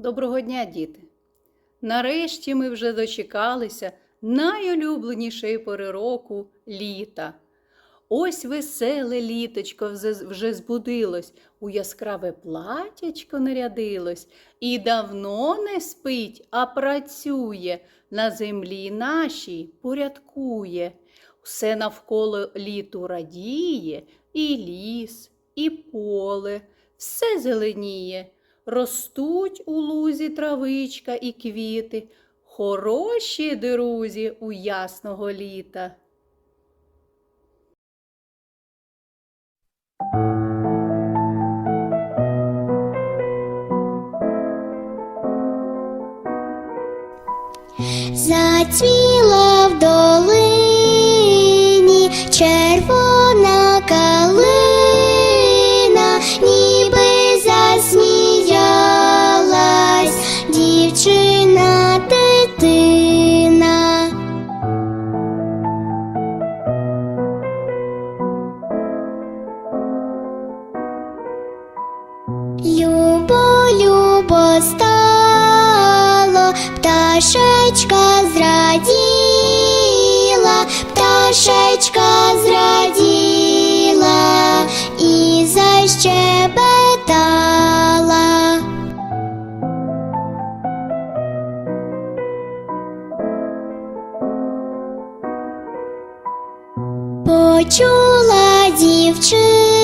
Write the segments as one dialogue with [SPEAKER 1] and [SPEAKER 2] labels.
[SPEAKER 1] Доброго дня, діти! Нарешті ми вже дочекалися найулюбленішої пори року літа. Ось веселе літочко вже збудилось, у яскраве платячко нарядилось і давно не спить, а працює, на землі нашій порядкує. Все навколо літу радіє, і ліс, і поле, все зеленіє. Ростуть у лузі травичка і квіти, хороші друзі у ясного літа.
[SPEAKER 2] Зацвіла в пташечка зраділа, пташечка зраділа і защебетала. Почула дівчина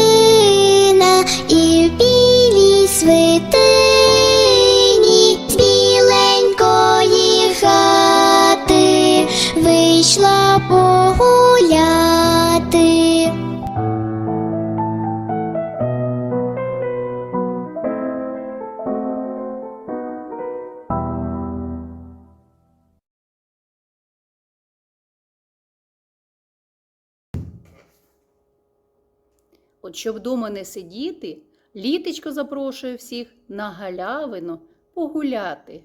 [SPEAKER 2] і в білій свитині
[SPEAKER 1] От щоб вдома не сидіти, літочко запрошує всіх на галявину погуляти.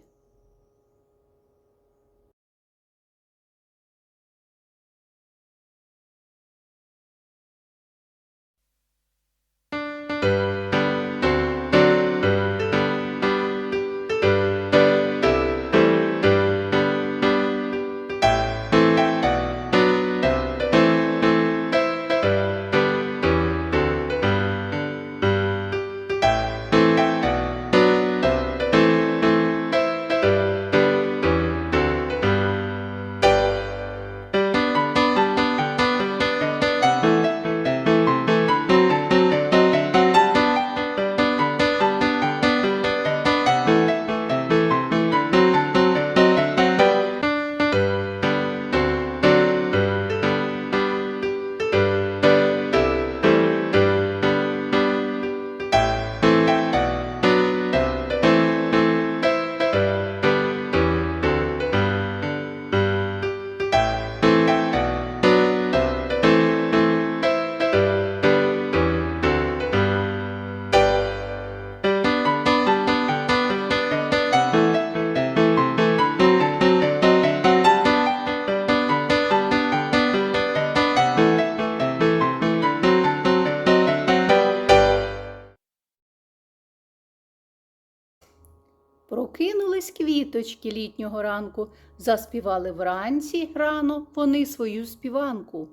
[SPEAKER 1] Прокинулись квіточки літнього ранку, заспівали вранці рано вони свою співанку.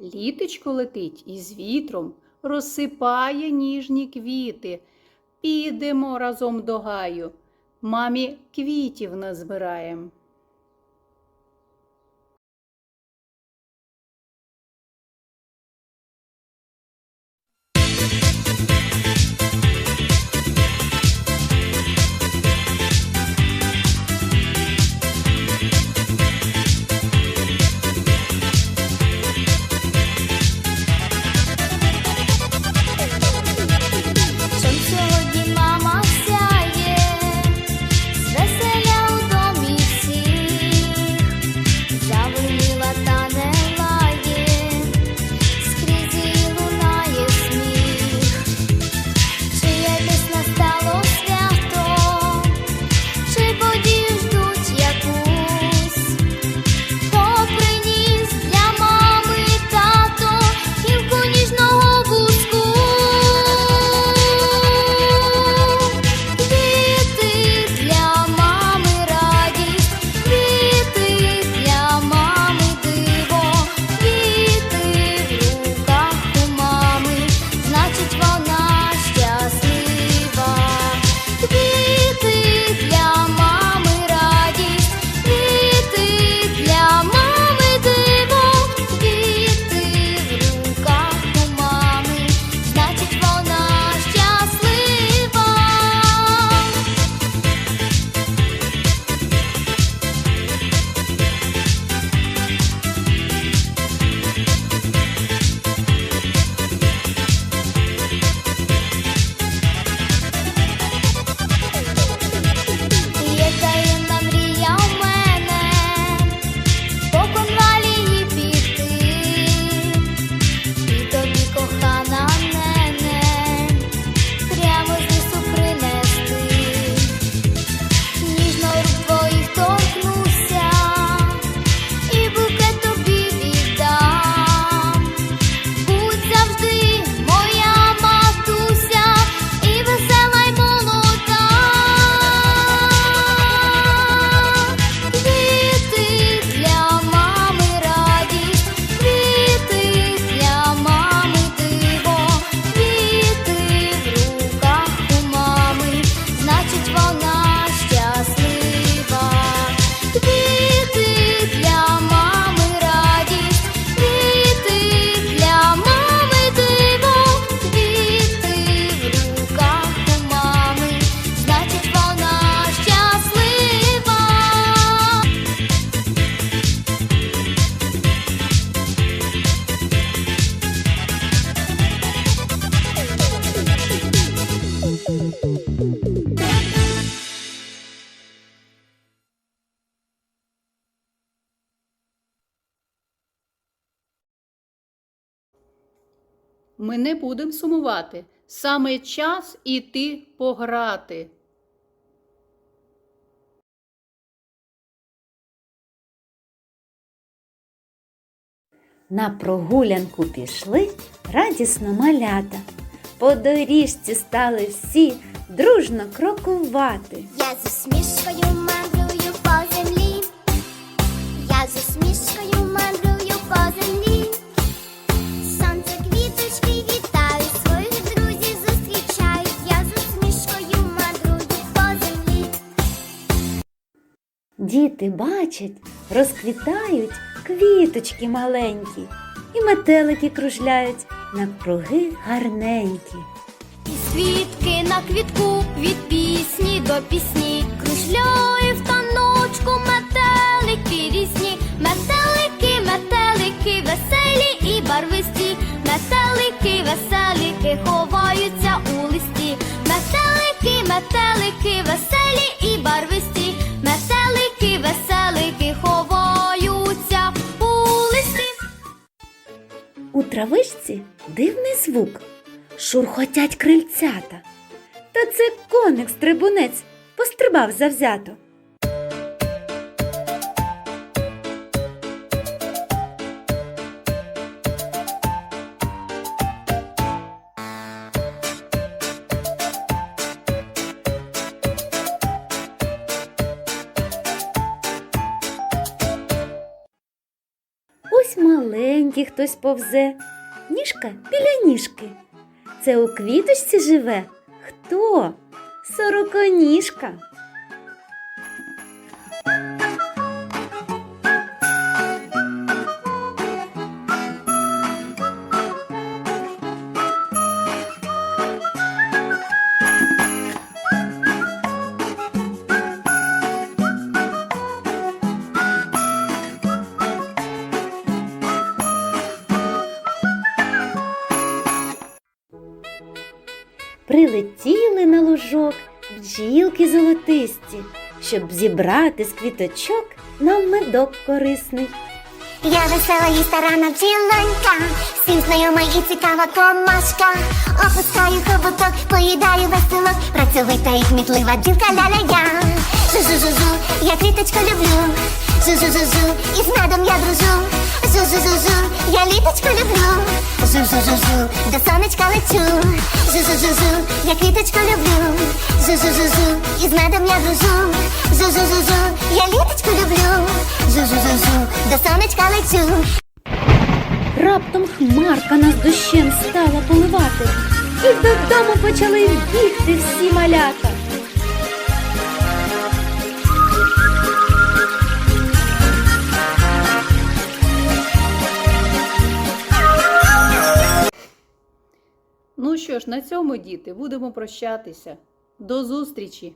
[SPEAKER 1] Літочко летить із вітром, розсипає ніжні квіти. Підемо разом до гаю, мамі квітів назбираєм. Ми не будемо сумувати. Саме час іти пограти.
[SPEAKER 3] На прогулянку пішли радісно малята. По доріжці стали всі дружно крокувати.
[SPEAKER 4] Я з усмішкою мандрую по землі. Я з усмішкою
[SPEAKER 3] Діти бачать, розквітають квіточки маленькі, і метелики кружляють навкруги гарненькі.
[SPEAKER 4] Із квітки на квітку, від пісні до пісні, кружляє в таночку метелики різні, метелики, метелики, веселі і барвисті, метелики, веселики ховаються у листі, метелики, метелики, веселі
[SPEAKER 3] звук. Шурхотять крильцята. Та це коник стрибунець пострибав завзято. Ось маленький хтось повзе, ніжка біля ніжки. Це у квіточці живе хто? Сороконіжка. Прилетіли бджілки золотисті, щоб зібрати з квіточок нам медок корисний.
[SPEAKER 4] Я весела і старана бджілонька, всім знайома і цікава комашка. Опускаю хоботок, поїдаю веселок, працьовита і кмітлива бджілка ля-ля-я. Жу-жу-жу-жу, я квіточку люблю. Жу-жу-жу-жу, і з медом я дружу. Жу-жу-жу-жу, я літочку люблю. Жу-жу-жу-жу, до сонечка лечу. Жу-жу-жу-жу, я квіточку люблю. Жу-жу-жу-жу, і з медом я дружу. Жу-жу-жу-жу, я літочку люблю. Жу-жу-жу-жу, до сонечка лечу.
[SPEAKER 3] Раптом хмарка нас дощем стала поливати, і додому почали бігти всі малята.
[SPEAKER 1] Що ж, на цьому, діти, будемо прощатися. До зустрічі!